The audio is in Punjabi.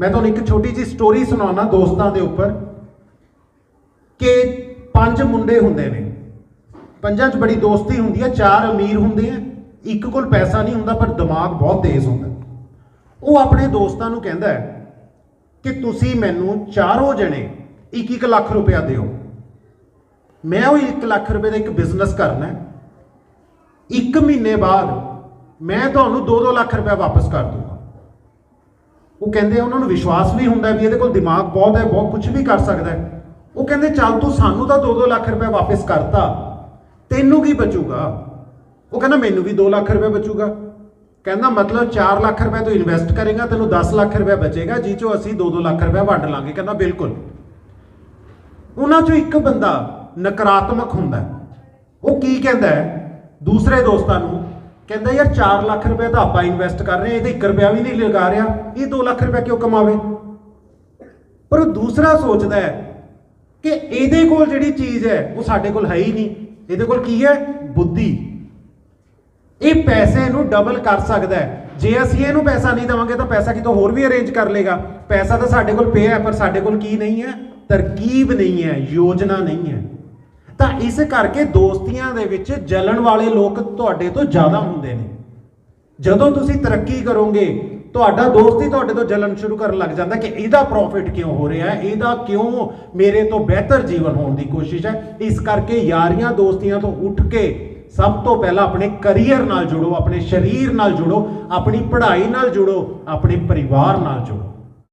ਮੈਂ ਤੁਹਾਨੂੰ ਇੱਕ ਛੋਟੀ ਜਿਹੀ ਸਟੋਰੀ ਸੁਣਾਉਣਾ ਦੋਸਤਾਂ ਦੇ ਉੱਪਰ ਕਿ ਪੰਜ ਮੁੰਡੇ ਹੁੰਦੇ ਨੇ। ਪੰਜਾਂ 'ਚ ਬੜੀ ਦੋਸਤੀ ਹੁੰਦੀ ਹੈ, ਚਾਰ ਅਮੀਰ ਹੁੰਦੇ ਆ ਇੱਕ ਕੋਲ ਪੈਸਾ ਨਹੀਂ ਹੁੰਦਾ, ਪਰ ਦਿਮਾਗ ਬਹੁਤ ਤੇਜ਼ ਹੁੰਦਾ। ਉਹ ਆਪਣੇ ਦੋਸਤਾਂ ਨੂੰ ਕਹਿੰਦਾ ਹੈ ਕਿ ਤੁਸੀਂ ਮੈਨੂੰ ਚਾਰੋਂ ਜਣੇ 1-1 ਲੱਖ ਰੁਪਇਆ ਦਿਓ। ਮੈਂ ਉਹ 1 ਲੱਖ ਰੁਪਏ ਦਾ ਇੱਕ ਬਿਜ਼ਨਸ ਕਰਨਾ ਹੈ। ਇੱਕ ਮਹੀਨੇ ਬਾਅਦ ਮੈਂ ਤੁਹਾਨੂੰ 2-2 ਲੱਖ ਰੁਪਇਆ ਵਾਪਸ ਕਰ ਦੂੰਗਾ। ਉਹ ਕਹਿੰਦੇ ਉਹਨਾਂ ਨੂੰ ਵਿਸ਼ਵਾਸ ਵੀ ਹੁੰਦਾ ਵੀ ਇਹਦੇ ਕੋਲ ਦਿਮਾਗ ਬਹੁਤ ਹੈ, ਬਹੁਤ ਕੁਝ ਵੀ ਕਰ ਸਕਦਾ ਹੈ। ਉਹ ਕਹਿੰਦੇ, ਚੱਲ ਤੂੰ ਸਾਨੂੰ ਤਾਂ 2-2 ਲੱਖ ਰੁਪਏ ਵਾਪਸ ਕਰਤਾ, ਤੈਨੂੰ ਕੀ ਬਚੂਗਾ? ਉਹ ਕਹਿੰਦਾ, ਮੈਨੂੰ ਵੀ 2 ਲੱਖ ਰੁਪਏ ਬਚੂਗਾ। ਕਹਿੰਦਾ, ਮਤਲਬ 4 ਲੱਖ ਰੁਪਏ ਤੂੰ ਇਨਵੈਸਟ ਕਰੇਗਾ, ਤੈਨੂੰ 10 ਲੱਖ ਰੁਪਏ ਬਚੇਗਾ ਜਿਹ ਚੋਂ ਅਸੀਂ 2-2 ਲੱਖ ਰੁਪਏ ਵੰਡ ਲਾਂਗੇ। ਕਹਿੰਦਾ, ਬਿਲਕੁਲ। ਉਹਨਾਂ ਚੋਂ ਇੱਕ ਬੰਦਾ ਨਕਾਰਾਤਮਕ ਹੁੰਦਾ ਉਹ ਕੀ ਕਹਿੰਦਾ ਦੂਸਰੇ ਦੋਸਤਾਂ ਨੂੰ ਕਹਿੰਦਾ ਯਾਰ 4 ਲੱਖ ਰੁਪਏ ਤਾਂ ਆਪਾਂ ਇਨਵੈਸਟ ਕਰ ਰਹੇ ਹਾਂ ਇਹ ਤਾਂ 1 ਰੁਪਿਆ ਵੀ ਨਹੀਂ ਲਗਾ ਰਿਹਾ। ਇਹ 2 ਲੱਖ ਰੁਪਏ ਕਿਉਂ ਕਮਾਵੇ? ਪਰ ਉਹ ਦੂਸਰਾ ਸੋਚਦਾ ਹੈ ਕਿ ਇਹਦੇ ਕੋਲ ਜਿਹੜੀ ਚੀਜ਼ ਹੈ, ਉਹ ਸਾਡੇ ਕੋਲ ਹੈ ਹੀ ਨਹੀਂ। ਇਹਦੇ ਕੋਲ ਕੀ ਹੈ? ਬੁੱਧੀ। ਇਹ ਪੈਸੇ ਨੂੰ ਡਬਲ ਕਰ ਸਕਦਾ ਹੈ। ਜੇ ਅਸੀਂ ਇਹਨੂੰ ਪੈਸਾ ਨਹੀਂ ਦੇਵਾਂਗੇ, ਤਾਂ ਪੈਸਾ ਕਿਤੋਂ ਹੋਰ ਵੀ ਅਰੇਂਜ ਕਰ ਲੇਗਾ। ਪੈਸਾ ਤਾਂ ਸਾਡੇ ਕੋਲ ਪਿਆ ਹੈ, ਪਰ ਸਾਡੇ ਕੋਲ ਕੀ ਨਹੀਂ ਹੈ? ਤਰਕੀਬ ਨਹੀਂ ਹੈ, ਯੋਜਨਾ ਨਹੀਂ ਹੈ। ਤਾਂ ਇਸ ਕਰਕੇ ਦੋਸਤੀਆਂ ਦੇ ਵਿੱਚ ਜਲਣ ਵਾਲੇ ਲੋਕ ਤੁਹਾਡੇ ਤੋਂ ਜ਼ਿਆਦਾ ਹੁੰਦੇ ਨੇ। ਜਦੋਂ ਤੁਸੀਂ ਤਰੱਕੀ ਕਰੋਗੇ, ਤੁਹਾਡਾ ਦੋਸਤ ਹੀ ਤੁਹਾਡੇ ਤੋਂ ਜਲਣ ਸ਼ੁਰੂ ਕਰਨ ਲੱਗ ਜਾਂਦਾ ਕਿ ਇਹਦਾ ਪ੍ਰੋਫਿਟ ਕਿਉਂ ਹੋ ਰਿਹਾ ਹੈ, ਇਹਦਾ ਕਿਉਂ ਮੇਰੇ ਤੋਂ ਬਿਹਤਰ ਜੀਵਨ ਹੋਣ ਦੀ ਕੋਸ਼ਿਸ਼ ਹੈ। ਇਸ ਕਰਕੇ ਯਾਰੀਆਂ ਦੋਸਤੀਆਂ ਤੋਂ ਉੱਠ ਕੇ ਸਭ ਤੋਂ ਪਹਿਲਾਂ ਆਪਣੇ ਕੈਰੀਅਰ ਨਾਲ ਜੁੜੋ, ਆਪਣੇ ਸਰੀਰ ਨਾਲ ਜੁੜੋ, ਆਪਣੀ ਪੜ੍ਹਾਈ ਨਾਲ ਜੁੜੋ, ਆਪਣੇ ਪਰਿਵਾਰ ਨਾਲ ਜੁੜੋ।